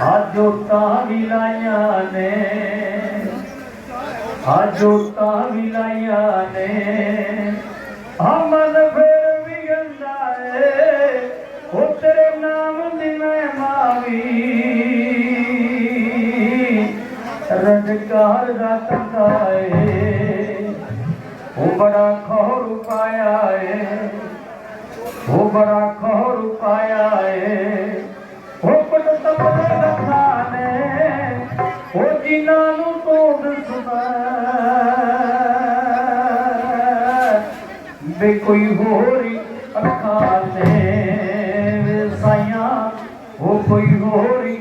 आजो तावी लाया ने आजो तावी लाया ने हमल फेर भी गंदा है ओ तेरे नाम दी मैं मावी। रंग कार रखता है ओ बड़ा खोर पाया है ओ बड़ा ਜਿਨ੍ਹਾਂ ਨੂੰ ਤੋੜ ਸੁਣਾ ਬੇ ਕੋਈ ਹੋਰੀ ਅੱਖਾਂ ਨੇ ਸਾਈਆਂ ਉਹ ਕੋਈ ਹੋਰੀ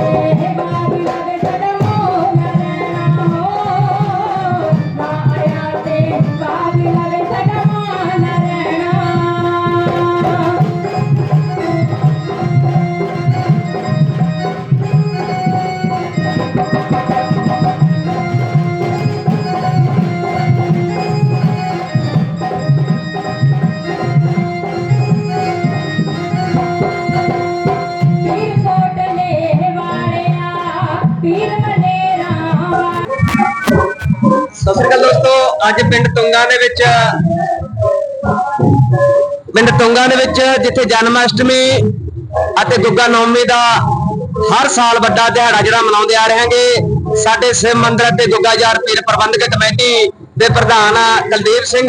ਆਇਆ ਤੇ ਅੱਜ ਪਿੰਡ ਤੁੰਗਾ ਦੇ ਵਿੱਚ, ਪਿੰਡ ਤੁੰਗਾ ਦੇ ਵਿੱਚ ਜਿੱਥੇ ਜਨਮ ਅਸ਼ਟਮੀ ਅਤੇ ਦੁੱਗਾ ਨੌਮੀ ਦਾ ਹਰ ਸਾਲ ਵੱਡਾ ਦਿਹਾੜਾ ਜਿਹੜਾ ਮਨਾਉਂਦੇ ਆ ਰਹੇਗੇ ਸਾਡੇ ਸ਼ਿਵ ਮੰਦਿਰ ਅਤੇ ਗੁੱਗਾ ਯਾਰ ਪੀਰ ਪ੍ਰਬੰਧਕ ਕਮੇਟੀ ਦੇ ਪ੍ਰਧਾਨ ਕੁਲਦੀਪ ਸਿੰਘ,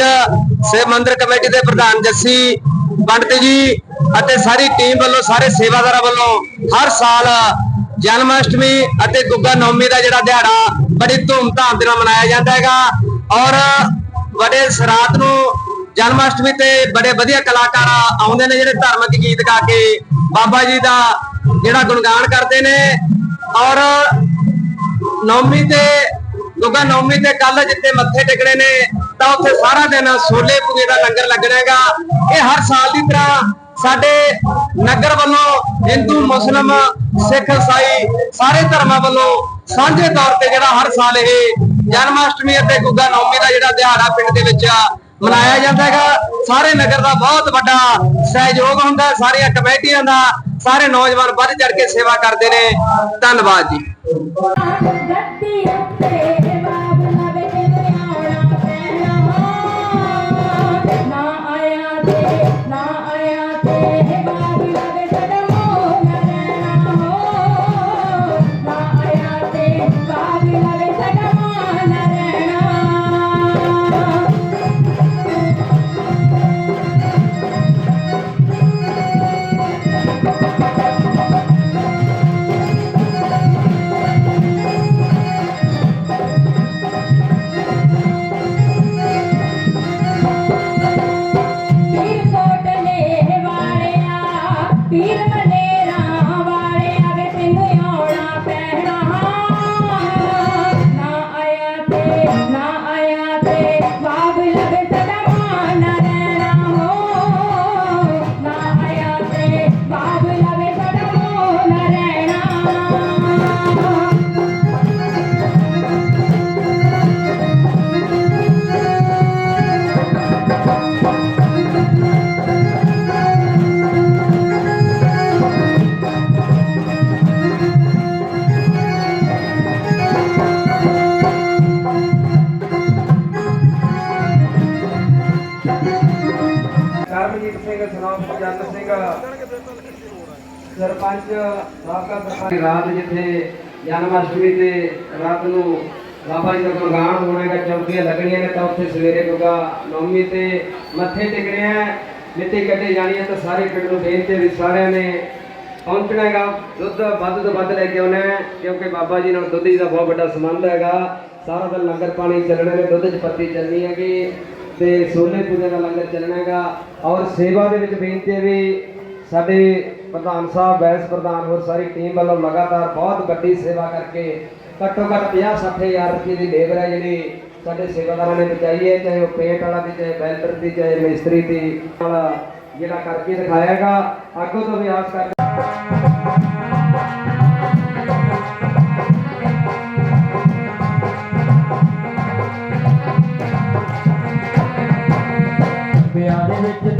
ਸ਼ਿਵ ਮੰਦਿਰ ਕਮੇਟੀ ਦੇ ਪ੍ਰਧਾਨ ਜੱਸੀ ਪੰਡਤ ਜੀ ਅਤੇ ਸਾਰੀ ਟੀਮ ਵੱਲੋਂ, ਸਾਰੇ ਸੇਵਾਦਾਰਾਂ ਵੱਲੋਂ ਹਰ ਸਾਲ ਜਨਮ ਅਸ਼ਟਮੀ ਅਤੇ ਦੁੱਗਾ ਨੌਮੀ ਦਾ ਜਿਹੜਾ ਦਿਹਾੜਾ ਬੜੀ ਧੂਮਧਾਮ ਦੇ ਨਾਲ ਮਨਾਇਆ ਜਾਂਦਾ ਹੈਗਾ। ਔਰ ਵੱਡੇ ਸਰਾਤ ਨੂੰ ਜਨਮ ਅਸ਼ਟਮੀ ਤੇ ਬੜੇ ਵਧੀਆ ਕਲਾਕਾਰ ਆਉਂਦੇ ਨੇ ਜਿਹੜੇ ਧਾਰਮਿਕ ਗੀਤ ਗਾ ਕੇ ਬਾਬਾ ਜੀ ਦਾ ਜਿਹੜਾ ਗੁਣਗਾਨ ਕਰਦੇ ਨੇ। ਔਰ ਨੌਮੀ ਤੇ ਗੁੱਗਾ ਨੌਮੀ ਤੇ ਕੱਲ ਜਿੱਥੇ ਮੱਥੇ ਟੇਕਣੇ ਨੇ, ਤਾਂ ਉੱਥੇ ਸਾਰਾ ਦਿਨ ਛੋਲੇ ਪੂਰੇ ਦਾ ਲੰਗਰ ਲੱਗਣਾ ਹੈਗਾ। ਇਹ ਹਰ ਸਾਲ ਦੀ ਤਰ੍ਹਾਂ ਸਾਡੇ ਨਗਰ ਵੱਲੋਂ ਹਿੰਦੂ, ਮੁਸਲਮ, ਸਿੱਖ, ਇਸਾਈ ਸਾਰੇ ਧਰਮਾਂ ਵੱਲੋਂ ਸਾਂਝੇ ਤੌਰ ਤੇ ਜਿਹੜਾ ਹਰ ਸਾਲ ਇਹ ਜਨਮ ਅਸ਼ਟਮੀ ਅਤੇ ਗੁੱਗਾ ਨੌਮੀ ਦਾ ਜਿਹੜਾ ਦਿਹਾੜਾ ਪਿੰਡ ਦੇ ਵਿੱਚ ਮਨਾਇਆ ਜਾਂਦਾ ਹੈਗਾ ਸਾਰੇ ਨਗਰ ਦਾ ਬਹੁਤ ਵੱਡਾ ਸਹਿਯੋਗ ਹੁੰਦਾ ਸਾਰੀਆਂ ਕਮੇਟੀਆਂ ਦਾ ਸਾਰੇ ਨੌਜਵਾਨ ਵੱਧ ਚੜ ਕੇ ਸੇਵਾ ਕਰਦੇ ਨੇ ਧੰਨਵਾਦ ਜੀ ਸਰਪੰਚ ਸਾਬਕਾ ਸਰਪੰਚ। ਰਾਤ ਜਿੱਥੇ ਜਨਮ ਅਸ਼ਟਮੀ ਤੇ ਰਾਤ ਨੂੰ ਬਾਬਾ ਜੀ ਦਾ ਹੋਣਾ ਹੋਣਾਗਾ ਚੌਕੀਆਂ ਲੱਗਣੀਆਂ ਨੇ, ਤਾਂ ਉੱਥੇ ਸਵੇਰੇ ਗੁਗਾ ਨੌਮੀ ਤੇ ਮੱਥੇ ਟੇਕਣੇ ਆ। ਮਿੱਟੀ ਕੱਢੇ ਜਾਣੀ ਹੈ ਤਾਂ ਸਾਰੇ ਪਿੰਡ ਨੂੰ ਬੇਨਤੀ ਵੀ ਸਾਰਿਆਂ ਨੇ ਪਹੁੰਚਣਾ ਹੈਗਾ। ਦੁੱਧ ਵੱਧ ਤੋਂ ਵੱਧ ਲੈ ਕੇ ਆਉਣਾ ਕਿਉਂਕਿ ਬਾਬਾ ਜੀ ਨਾਲ ਦੁੱਧ ਜੀ ਦਾ ਬਹੁਤ ਵੱਡਾ ਸੰਬੰਧ ਹੈਗਾ। ਸਾਰਾ ਦਿਨ ਲੰਗਰ ਪਾਣੀ ਚੱਲਣਾ ਨੇ, ਦੁੱਧ ਚ ਪੱਤੀ ਚੱਲਣੀ ਹੈਗੀ ਤੇ ਸੋਨੇ ਪੂਜਾ ਦਾ ਲੰਗਰ ਚੱਲਣਾ ਹੈਗਾ। ਔਰ ਸੇਵਾ ਦੇ ਵਿੱਚ ਬੇਨਤੀ ਵੀ ਸਾਡੇ ਪ੍ਰਧਾਨ ਸਾਹਿਬ ਵੈਸ ਪ੍ਰਧਾਨ ਹੋਰ ਸਾਰੀ ਟੀਮ ਵੱਲੋਂ ਲਗਾਤਾਰ ਬਹੁਤ ਵੱਡੀ ਸੇਵਾ ਕਰਕੇ ਘੱਟੋ ਘੱਟ 50 60000 ਰੁਪਏ ਦੀ ਲੇਬਰ ਹੈ ਜਿਹੜੀ ਸਾਡੇ ਸੇਵਾਦਾਰਾਂ ਨੇ ਬਚਾਈ ਹੈ, ਚਾਹੇ ਉਹ ਪੇਂਟ ਵਾਲਾ ਦੀ, ਚਾਹੇ ਵੈਲਡਰ ਦੀ, ਚਾਹੇ ਮਿਸਤਰੀ ਦੀ ਜਿਹੜਾ ਕਰਕੇ ਦਿਖਾਇਆਗਾ। ਅੱਗੋਂ ਤੋਂ ਵੀ ਆਸ ਕਰਦੇ ਪਿਆਰ ਵਿੱਚ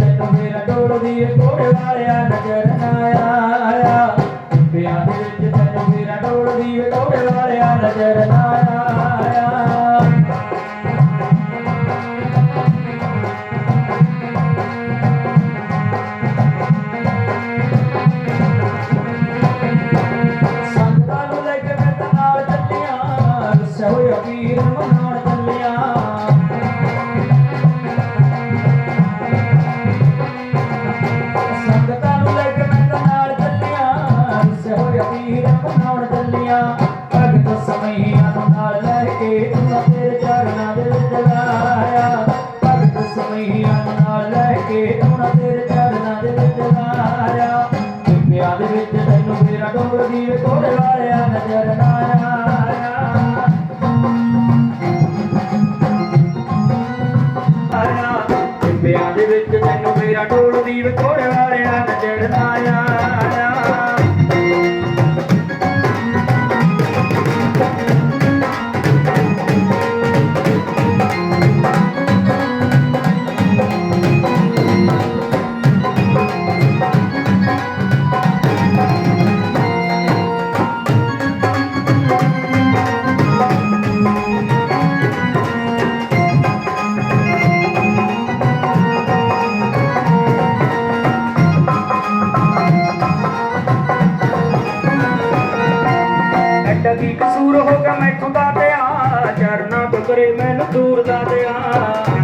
ਰਹੀਰਾ ਬਣਾਉਣ ਦੇ ਵਿੱਚ ਪਿਆਰ ਦੇ ਵਿੱਚ ਤੈਨੂੰ ਮੇਰਾ ਡੋਂਗਰ ਢੋਲ ਦੀ ਕੋੜੇ ਸਾਡਾ ਕੀ ਕਸੂਰ ਹੋਗਾ ਮੈਥੋਂ ਦਾ ਧਿਆਨ ਚੜਨਾ ਤੋਂ ਕਰੇ ਮੈਨੂੰ ਦੂਰ ਦਾ ਧਿਆਨ।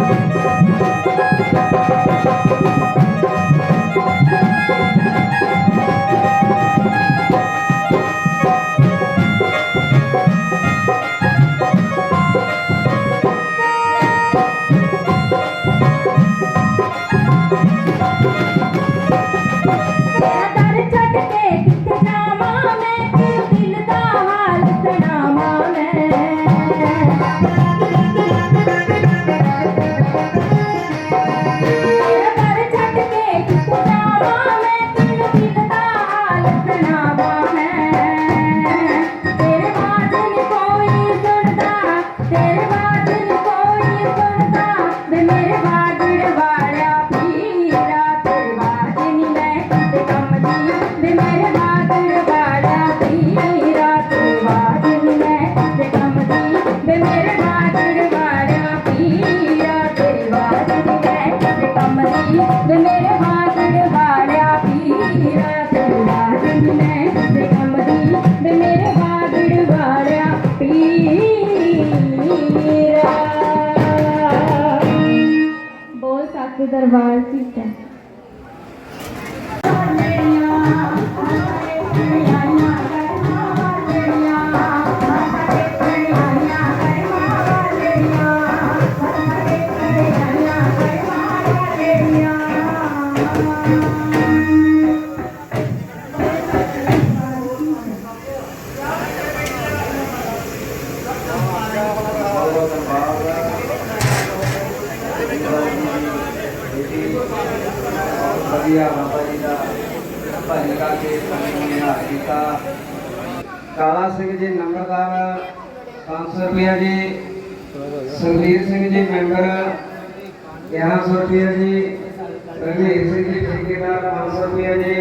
দেখতে आपके दरबार की है 500 ਰੁਪਿਆ ਜੀ। ਸਰਵੀਰ ਸਿੰਘ ਜੀ ਮੈਂਬਰ 1100 ਰੁਪਿਆ ਜੀ। ਰਣਜੀਤ ਸਿੰਘ ਜੀ ਠੇਕੇਦਾਰ 500 ਰੁਪਿਆ ਜੀ।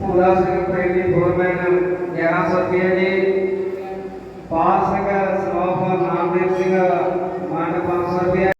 ਭੂਰਾ ਸਿੰਘ ਪ੍ਰੇਮੀ ਫੋਰਮੈਨ 1100 ਰੁਪਿਆ ਜੀ। ਪਾਲ ਸਿੰਘ ਸਲੋਫ ਨਾਮਦੇਵ ਸਿੰਘ ਮਾਨ 500 ਰੁਪਿਆ